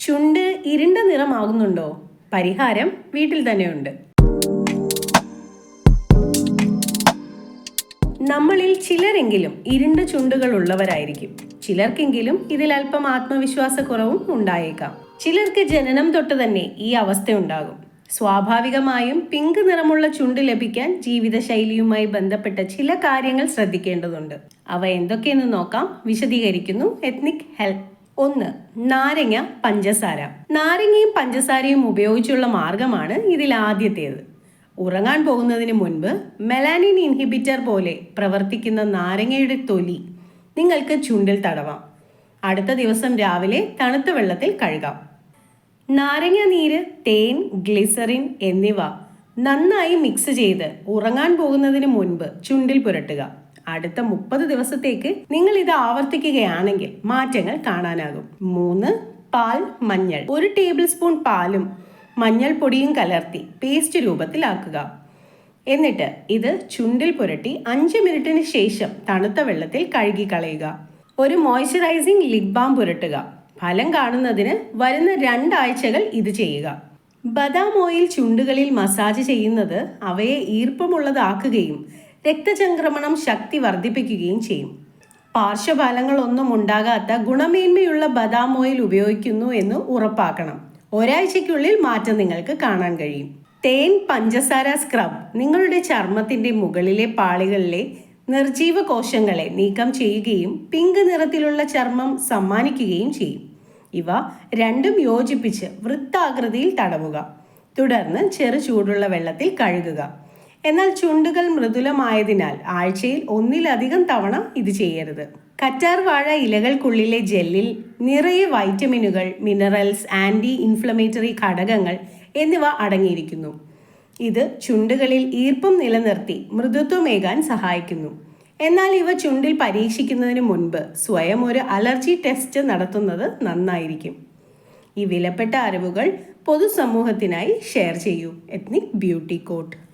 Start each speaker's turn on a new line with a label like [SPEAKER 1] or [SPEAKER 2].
[SPEAKER 1] ചുണ്ട് ഇരുണ്ട നിറമാകുന്നുണ്ടോ? പരിഹാരം വീട്ടിൽ തന്നെയുണ്ട്. നമ്മളിൽ ചിലരെങ്കിലും ഇരുണ്ട ചുണ്ടുകൾ ഉള്ളവരായിരിക്കും. ചിലർക്കെങ്കിലും ഇതിൽ അല്പം ആത്മവിശ്വാസക്കുറവും ഉണ്ടായേക്കാം. ചിലർക്ക് ജനനം തൊട്ട് തന്നെ ഈ അവസ്ഥയുണ്ടാകും സ്വാഭാവികമായും പിങ്ക് നിറമുള്ള ചുണ്ട് ലഭിക്കാൻ ജീവിതശൈലിയുമായി ബന്ധപ്പെട്ട ചില കാര്യങ്ങൾ ശ്രദ്ധിക്കേണ്ടതുണ്ട്. അവ എന്തൊക്കെയെന്ന് നോക്കാം. വിശദീകരിക്കുന്നു എത്നിക് ഹെൽത്ത്. ഒന്ന് നാരങ്ങ പഞ്ചസാര. നാരങ്ങയും പഞ്ചസാരയും ഉപയോഗിച്ചുള്ള മാർഗമാണ് ഇതിൽ ആദ്യത്തേത്. ഉറങ്ങാൻ പോകുന്നതിന് മുൻപ് മെലാനിൻ ഇൻഹിബിറ്റർ പോലെ പ്രവർത്തിക്കുന്ന നാരങ്ങയുടെ തൊലി നിങ്ങൾക്ക് ചുണ്ടിൽ തടവാം. അടുത്ത ദിവസം രാവിലെ തണുത്ത വെള്ളത്തിൽ കഴുകാം. നാരങ്ങ നീര് തേൻ ഗ്ലിസറിൻ എന്നിവ നന്നായി മിക്സ് ചെയ്ത് ഉറങ്ങാൻ പോകുന്നതിന് മുൻപ് ചുണ്ടിൽ പുരട്ടുക. അടുത്ത മുപ്പത് ദിവസത്തേക്ക് നിങ്ങൾ ഇത് ആവർത്തിക്കുകയാണെങ്കിൽ മാറ്റങ്ങൾ കാണാനാകും. മൂന്ന് പാൽ മഞ്ഞൾ. ഒരു ടേബിൾ സ്പൂൺ പാലും മഞ്ഞൾപ്പൊടിയും കലർത്തി പേസ്റ്റ് രൂപത്തിലാക്കുക. എന്നിട്ട് ഇത് ചുണ്ടിൽ പുരട്ടി അഞ്ച് മിനിറ്റിന് ശേഷം തണുത്ത വെള്ളത്തിൽ കഴുകി കളയുക ഒരു മോയ്സ്ചറൈസിംഗ് ലിപ് ബാം പുരട്ടുക. ഫലം കാണുന്നതിന് വരുന്ന രണ്ടാഴ്ചകൾ ഇത് ചെയ്യുക. ബദാം ഓയിൽ ചുണ്ടുകളിൽ മസാജ് ചെയ്യുന്നത് അവയെ ഈർപ്പമുള്ളതാക്കുകയും രക്തചംക്രമണം ശക്തി വർദ്ധിപ്പിക്കുകയും ചെയ്യും. പാർശ്വഫലങ്ങളൊന്നും ഉണ്ടാകാത്ത ഗുണമേന്മയുള്ള ബദാം ഓയിൽ ഉപയോഗിക്കുന്നു എന്ന് ഉറപ്പാക്കണം. ഒരാഴ്ചയ്ക്കുള്ളിൽ മാറ്റം നിങ്ങൾക്ക് കാണാൻ കഴിയും. തേൻ പഞ്ചസാര സ്ക്രബ് നിങ്ങളുടെ ചർമ്മത്തിന്റെ മുകളിലെ പാളികളിലെ നിർജീവ കോശങ്ങളെ നീക്കം ചെയ്യുകയും പിങ്ക് നിറത്തിലുള്ള ചർമ്മം സമ്മാനിക്കുകയും ചെയ്യും. ഇവ രണ്ടും യോജിപ്പിച്ച് വൃത്താകൃതിയിൽ തടവുക. തുടർന്ന് ചെറു ചൂടുള്ള വെള്ളത്തിൽ കഴുകുക. എന്നാൽ ചുണ്ടുകൾ മൃദുലമായതിനാൽ ആഴ്ചയിൽ ഒന്നിലധികം തവണ ഇത് ചെയ്യരുത്. കറ്റാർ വാഴ ഇലകൾക്കുള്ളിലെ ജെല്ലിൽ നിറയെ വൈറ്റമിനുകൾ മിനറൽസ് ആന്റി ഇൻഫ്ലമേറ്ററി ഘടകങ്ങൾ എന്നിവ അടങ്ങിയിരിക്കുന്നു. ഇത് ചുണ്ടുകളിൽ ഈർപ്പം നിലനിർത്തി മൃദുത്വമേകാൻ സഹായിക്കുന്നു. എന്നാൽ ഇവ ചുണ്ടിൽ പരീക്ഷിക്കുന്നതിന് മുൻപ് സ്വയം ഒരു അലർജി ടെസ്റ്റ് നടത്തുന്നത് നന്നായിരിക്കും. ഈ വിലപ്പെട്ട അറിവുകൾ പൊതുസമൂഹത്തിനായി ഷെയർ ചെയ്യൂ. Ethnic beauty coat.